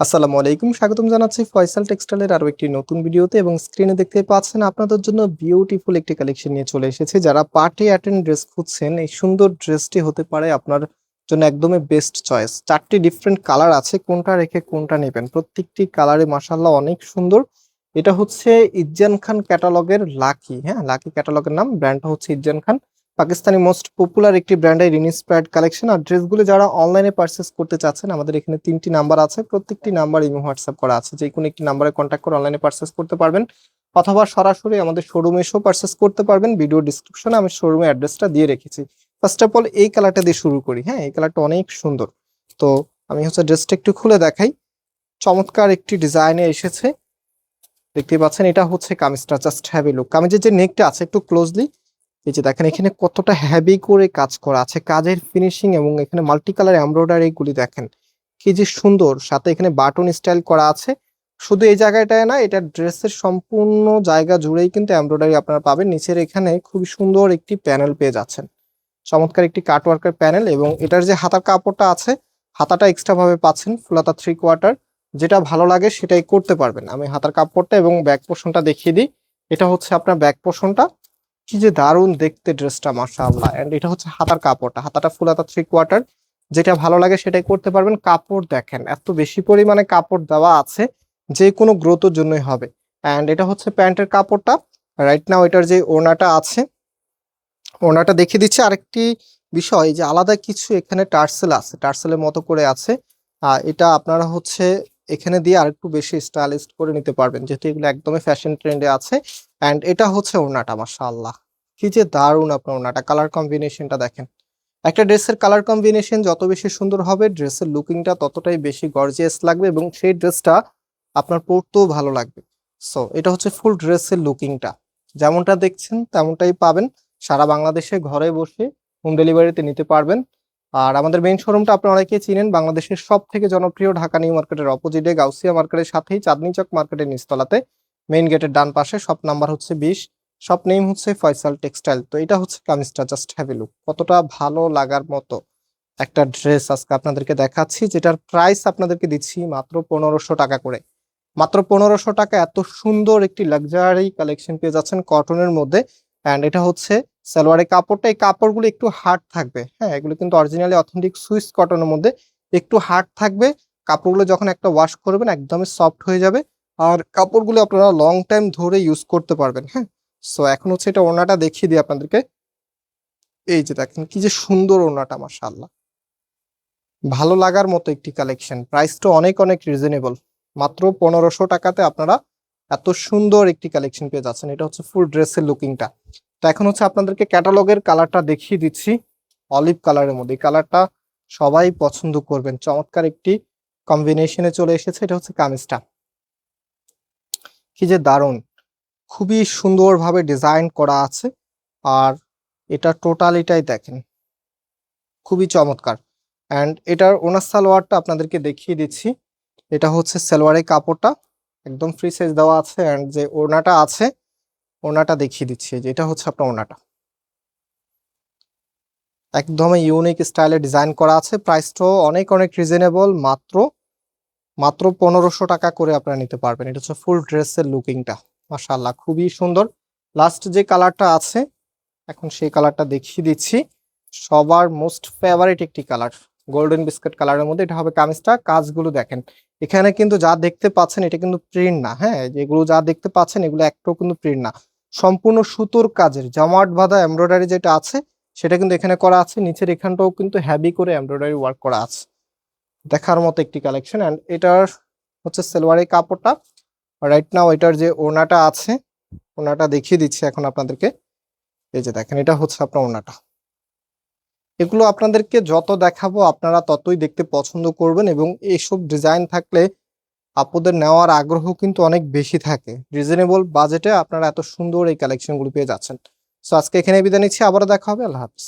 আসসালামু আলাইকুম। স্বাগতম জানাচ্ছি ফয়সাল টেক্সটাইলের আরও একটি নতুন ভিডিওতে এবং স্ক্রিনে দেখতে পাচ্ছেন আপনাদের জন্য বিউটিফুল একটি কালেকশন নিয়ে চলে এসেছে। যারা পার্টি অ্যাটেন্ড ড্রেস খুঁজছেন, এই সুন্দর ড্রেসটি হতে পারে আপনার জন্য একদমই বেস্ট চয়েস চারটি ডিফারেন্ট কালার আছে, কোনটা রেখে কোনটা নেবেন। প্রত্যেকটি কালারে মাসাল্লাহ অনেক সুন্দর। এটা হচ্ছে ইজ্জান খান ক্যাটালগের লাকি হ্যাঁ? লাকি ক্যাটালগের নাম ব্র্যান্ডটা হচ্ছে ইজ্জান খান। পাকিস্তানি মোস্ট পপুলার একটি ব্র্যান্ডের ইনস্পায়ার্ড কালেকশন আর ড্রেসগুলো যারা অনলাইনে পারচেস করতে চাচ্ছেন, আমাদের এখানে তিনটি নাম্বার আছে। প্রত্যেকটি নাম্বার ইমো হোয়াটসঅ্যাপ করা আছে। যে কোনো একটি নাম্বারে কন্ট্যাক্ট করে অনলাইনে পারচেস করতে পারবেন। অথবা সরাসরি আমাদের শোরুমে এসেও পারচেস করতে পারবেন। ভিডিও ডিসক্রিপশনে আমি শোরুমের অ্যাড্রেসটা দিয়ে রেখেছি। ফার্স্ট অফ অল এই কালারটা দিয়ে শুরু করি। হ্যাঁ এই কালারটা অনেক সুন্দর। তো আমি হচ্ছে ড্রেসটা একটু খুলে দেখাই। চমৎকার একটি ডিজাইনে এসেছে। দেখতে পাচ্ছেন, এটা হচ্ছে কামিজটা। জাস্ট হ্যাভি লুক কামিজের যে নেকটা আছে, একটু ক্লোজলি এই যে দেখেন, এখানে কতটা হ্যাভি করে কাজ করা আছে। কাজের ফিনিশিং এবং এখানে মাল্টি কালার এমব্রয়ডারি গুলি দেখেন, কি যে সুন্দর। সাথে এখানে বাটন স্টাইল করা আছে। শুধু এই জায়গাটায় না, এটা ড্রেসের সম্পূর্ণ জায়গা জুড়েই কিন্তু এমব্রয়ডারি আপনারা পাবেন। নিচের এখানে খুবই সুন্দর একটি প্যানেল পেয়ে যাচ্ছেন। চমৎকার একটি কাটওয়ার্কের প্যানেল এবং এটার যে হাতার কাপড়টা আছে, হাতাটা এক্সট্রা ভাবে পাচ্ছেন ফুলাতা থ্রি কোয়ার্টার যেটা ভালো লাগে সেটাই করতে পারবেন। আমি হাতার কাপড়টা এবং ব্যাক পোর্শনটা দেখিয়ে দিই। এটা হচ্ছে আপনার ব্যাক পোর্শনটা কি যে দারুণ দেখতে ড্রেসটা মাশাআল্লাহ। এন্ড এটা হচ্ছে হাতার কাপড়টা। হাতাটা ফুল হাতা থ্রি কোয়ার্টার যেটা ভালো লাগে সেটাই করতে পারবেন। কাপড় দেখেন, এত বেশি পরিমাণে কাপড় দেওয়া আছে যে কোনো গ্রোথের জন্যই হবে। অ্যান্ড এটা হচ্ছে প্যান্টের কাপড়টা। রাইট নাও এটার যে ওনাটা আছে ওনাটা দেখিয়ে দিচ্ছে। আরেকটি বিষয় যে আলাদা কিছু এখানে টার্সেল আছে। টার্সেলের মতো করে আছে। এটা আপনারা হচ্ছে এখানে দিয়ে আরেকটু বেশি স্টাইলিস্ট করে নিতে পারবেন, যেহেতু এগুলো একদমই ফ্যাশন ট্রেন্ডে আছে। অ্যান্ড এটা হচ্ছে ওড়নাটা, মাশাআল্লাহ। কি যে দারুণ আপনার ওড়নাটা কালার কম্বিনেশনটা দেখেন। একটা ড্রেসের কালার কম্বিনেশন যত বেশি সুন্দর হবে, ড্রেসের লুকিংটা ততটাই বেশি গর্জিয়াস লাগবে এবং সেই ড্রেসটা আপনার পরতেও ভালো লাগবে। সো এটা হচ্ছে ফুল ড্রেসের লুকিংটা যেমনটা দেখছেন তেমনটাই পাবেন। সারা বাংলাদেশে ঘরে বসে হোম ডেলিভারিতে নিতে পারবেন। আর আমাদের মেইন শোরুমটা আপনারা অনেকেই চিনেন, বাংলাদেশের সব থেকে জনপ্রিয় ঢাকা নিউ মার্কেটের অপোজিটে গাউসিয়া মার্কেটের সাথেই চাঁদনি চক মার্কেটের নিচতলাতে। মেইন গেটের ডান পাশে শপ নাম্বার হচ্ছে বিশ শপ নেম হচ্ছে ফয়সাল টেক্সটাইল তো এটা হচ্ছে কামিজটা জাস্ট হ্যাভ লুক কতটা ভালো লাগার মতো একটা ড্রেস আজকে আপনাদেরকে দেখাচ্ছি, যেটার প্রাইস আপনাদেরকে দিচ্ছি মাত্র পনেরোশো টাকা করে। মাত্র পনেরোশো টাকা, এত সুন্দর একটি লাক্সারি কালেকশন পেয়ে যাচ্ছেন কটনের মধ্যে। অ্যান্ড এটা হচ্ছে সালোয়ারের কাপড়টা। এই কাপড়গুলো একটু হার্ড থাকবে। হ্যাঁ এগুলো কিন্তু অরিজিনালি অথেন্টিক সুইস কটনের মধ্যে একটু হার্ড থাকবে। কাপড়গুলো যখন একটা ওয়াশ করবেন, একদমই সফট হয়ে যাবে। আর কাপড়গুলো আপনারা লং টাইম ধরে ইউজ করতে পারবেন। হ্যাঁ সো এখন হচ্ছে এটা ওনাটা দেখিয়ে দিই আপনাদেরকে। এই যে দেখেন, কি যে সুন্দর ওনাটা মাশাআল্লাহ। ভালো লাগার মতো একটি কালেকশন প্রাইসটা অনেক অনেক রিজনেবল মাত্র পনেরোশো টাকাতে আপনারা এত সুন্দর একটি কালেকশন পেয়ে যাচ্ছেন। এটা হচ্ছে ফুল ড্রেসের লুকিংটা তো এখন হচ্ছে আপনাদেরকে ক্যাটালগের কালারটা দেখিয়ে দিচ্ছি। অলিভ কালারের মধ্যে। এই কালারটা সবাই পছন্দ করবেন। চমৎকার একটি কম্বিনেশনে চলে এসেছে। এটা হচ্ছে কামিজটা। কি যে দারুণ! খুবই সুন্দরভাবে ডিজাইন করা আছে। আর এটা টোটালিটাই দেখেন। খুবই চমৎকার। অ্যান্ড এটার ওনার সালোয়ারটা আপনাদেরকে দেখিয়ে দিচ্ছি। এটা হচ্ছে সালোয়ারের কাপড়টা। একদম ফ্রি সাইজ দেওয়া আছে অ্যান্ড যে ওড়নাটা আছে, ওড়নাটা দেখিয়ে দিচ্ছি। যে এটা হচ্ছে আপনার ওড়নাটা। একদমই ইউনিক স্টাইলে ডিজাইন করা আছে। প্রাইসটাও অনেক অনেক রিজনেবল মাত্র মাত্র পনেরোশো টাকা করে আপনারা নিতে পারবেন। এটা হচ্ছে ফুল ড্রেসের লুকিংটা মাশাআল্লাহ, খুবই সুন্দর। লাস্ট যে কালারটা আছে, এখন সেই কালারটা দেখিয়ে দিচ্ছি। সবার মোস্ট ফেভারিট একটি কালার গোল্ডেন বিস্কিট কালারের মধ্যে এটা হবে কামিজটা কাজগুলো দেখেন। এখানে কিন্তু যা দেখতে পাচ্ছেন এটা কিন্তু প্রিন্ট না হ্যাঁ? যেগুলো যা দেখতে পাচ্ছেন এগুলো একটাও কিন্তু প্রিন্ট না। সম্পূর্ণ সুতোর কাজের, জামাট বাঁধা এমব্রয়ডারি যেটা আছে, সেটা কিন্তু এখানে করা আছে। নিচের এখানটাও কিন্তু হ্যাভি করে এমব্রয়ডারি ওয়ার্ক করা আছে। দেখার মতো একটি কালেকশন অ্যান্ড এটার হচ্ছে সেলোয়ারের কাপড়টা। রাইট নাও এটার যে ওনাটা আছে ওনাটা দেখিয়ে দিচ্ছি এখন আপনাদেরকে। এই যে দেখেন, এটা হচ্ছে আপনার ওনাটা এগুলো আপনাদেরকে যত দেখাবো, আপনারা ততই দেখতে পছন্দ করবেন এবং এইসব ডিজাইন থাকলে আপুদের নেওয়ার আগ্রহ কিন্তু অনেক বেশি থাকে। রিজনেবল বাজেটে আপনারা এত সুন্দর এই কালেকশনগুলো পেয়ে যাচ্ছেন। সো আজকে এখানে বিদায় নিচ্ছি, আবারও দেখা হবে, আল্লাহ হাফিজ।